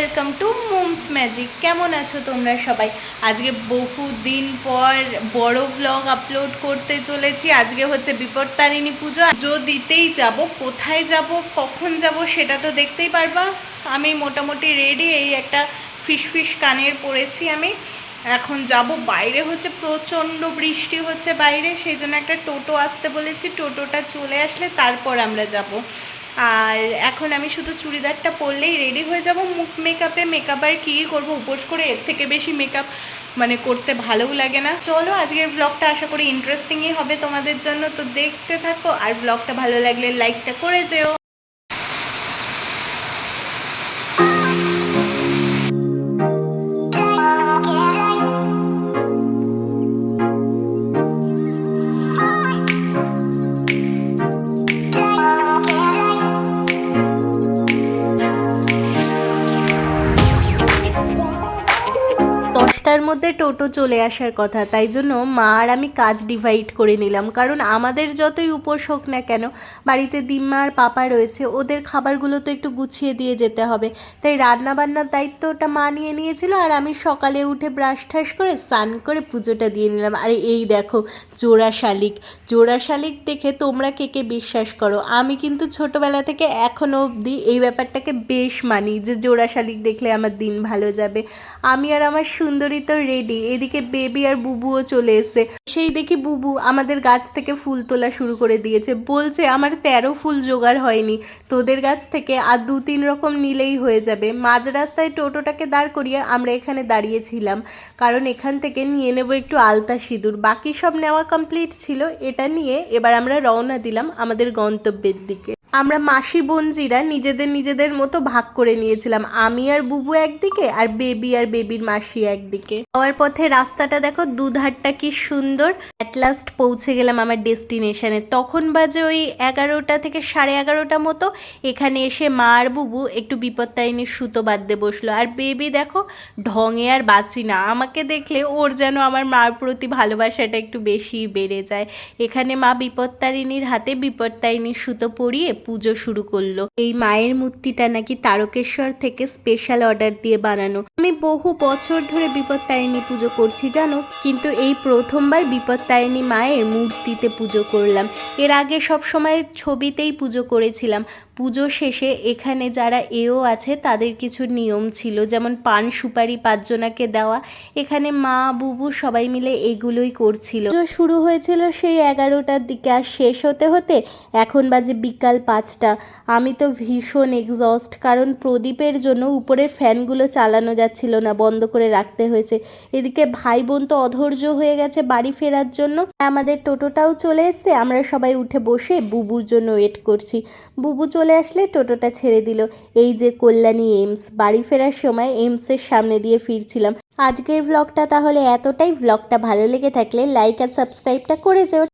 Welcome to moms magic কেমন আছো তোমরা সবাই? আজকে বহু দিন পর বড় ব্লগ আপলোড করতে চলেছি। আজকে হচ্ছে বিপত্তারিণী পুজো। পুজো দিতেই যাব। কোথায় যাব? কখন যাব সেটা তো দেখতেই পারবা। আমি মোটামুটি রেডি এই একটা ফিস ফিস কানের পরেছি আমি। এখন যাব। বাইরে হচ্ছে প্রচণ্ড বৃষ্টি হচ্ছে বাইরে। সেই জন্য একটা টোটো আসতে বলেছি। টোটোটা চলে আসলে তারপর আমরা যাব। আর এখন আমি শুধু চুড়িদারটা পরলেই রেডি হয়ে যাব। মুখ মেকআপে মেকআপ আর কী করব? উপোস করে এর থেকে বেশি মেকআপ মানে করতে ভালোও লাগে না। চলো আজকের ব্লগটা আশা করি ইন্টারেস্টিংই হবে তোমাদের জন্য। তো দেখতে থাকো। আর ব্লগটা ভালো লাগলে লাইকটা করে যেও। দশটার মধ্যে টোটো চলে আসার কথা, তাই জন্য মা আর আমি কাজ ডিভাইড করে নিলাম। কারণ আমাদের যতই উপোস হোক না কেন, বাড়িতে দিম্মা আর পাপা রয়েছে, ওদের খাবারগুলো তো একটু গুছিয়ে দিয়ে যেতে হবে। তাই রান্না বান্নার দায়িত্বটা মা নিয়ে নিয়েছিল আর আমি সকালে উঠে ব্রাশ ঠাস করে স্নান করে পুজোটা দিয়ে নিলাম। আর এই দেখো, জোড়া শালিক। জোড়া শালিক দেখে তোমরা কে কে বিশ্বাস করো? আমি কিন্তু ছোটোবেলা থেকে এখনও অবধি এই ব্যাপারটাকে বেশ মানি যে জোড়া শালিক দেখলে আমার দিন ভালো যাবে। আমি আর আমার সুন্দরী তো রেডি, এদিকে বেবি আর বুবুও চলে এসে সেই দেখি বুবু আমাদের গাছ থেকে ফুল তোলা শুরু করে দিয়েছে। বলছে, আমার তেরো ফুল জোগাড় হয়নি। তোদের গাছ থেকে আর দু তিন রকম নিলেই হয়ে যাবে। মাঝ রাস্তায় টোটোটাকে দাঁড় করিয়ে আমরা এখানে দাঁড়িয়েছিলাম। কারণ এখান থেকে নিয়ে নেব একটু আলতা সিঁদুর। বাকি সব নেওয়া কমপ্লিট ছিল। এটা নিয়ে এবার আমরা রওনা দিলাম আমাদের গন্তব্যের দিকে। আমরা মাসি বোনজিরা নিজেদের নিজেদের মতো ভাগ করে নিয়েছিলাম। আমি আর বুবু একদিকে আর বেবি আর বেবির মাসি একদিকে। যাওয়ার পথে রাস্তাটা দেখো, দুধারটা কি সুন্দর। অ্যাট লাস্ট পৌঁছে গেলাম আমার ডেস্টিনেশনে তখন বাজে ওই এগারোটা থেকে সাড়ে এগারোটা মতো। এখানে এসে মা আর বুবু একটু বিপত্তারিণীর সুতো বাঁধতে বসল। আর বেবি দেখো, ঢঙে আর বাঁচি না। আমাকে দেখলে ওর যেন আমার মার প্রতি ভালোবাসাটা একটু বেশি বেড়ে যায়। এখানে মা বিপত্তারিণীর হাতে বিপত্তারিণীর সুতো পরিয়ে পুজো শুরু করল। এই মায়ের মূর্তিটা নাকি তারকেশ্বর থেকে স্পেশাল অর্ডার দিয়ে বানানো। আমি বহু বছর ধরে বিপত্তারিণী পুজো করছি, জানো? কিন্তু এই প্রথমবার বিপত্তারিণী মায়ের মূর্তিতে পুজো করলাম। এর আগে সব সময় ছবিতেই পুজো করেছিলাম। পুজো শেষে এখানে যারা এও আছে, তাদের কিছু নিয়ম ছিল। যেমন পান সুপারি পাঁচজনাকে দেওয়া। এখানে মা, বুবু সবাই মিলে এগুলোই করছিল। পুজো শুরু হয়েছিল সেই এগারোটার দিকে আর শেষ হতে হতে এখন বাজে বিকাল পাঁচটা। আমি তো ভীষণ এক্সস্ট কারণ প্রদীপের জন্য উপরের ফ্যানগুলো চালানো যাচ্ছিল না, বন্ধ করে রাখতে হয়েছে। এদিকে ভাই বোন তো অধৈর্য হয়ে গেছে বাড়ি ফেরার জন্য। আমাদের টোটোটাও চলে এসছে, আমরা সবাই উঠে বসে বুবুর জন্য ওয়েট করছি। বুবু চলে আসলে টোটোটা ছেড়ে দিল। এই যে কল্যাণী এমস বাড়ি ফেরার সময় এইমসের সামনে দিয়ে ফিরছিলাম। আজকের ভ্লগটা তাহলে এতটাই। ভ্লগটা ভালো লেগে থাকলে লাইক আর সাবস্ক্রাইবটা করে যেও।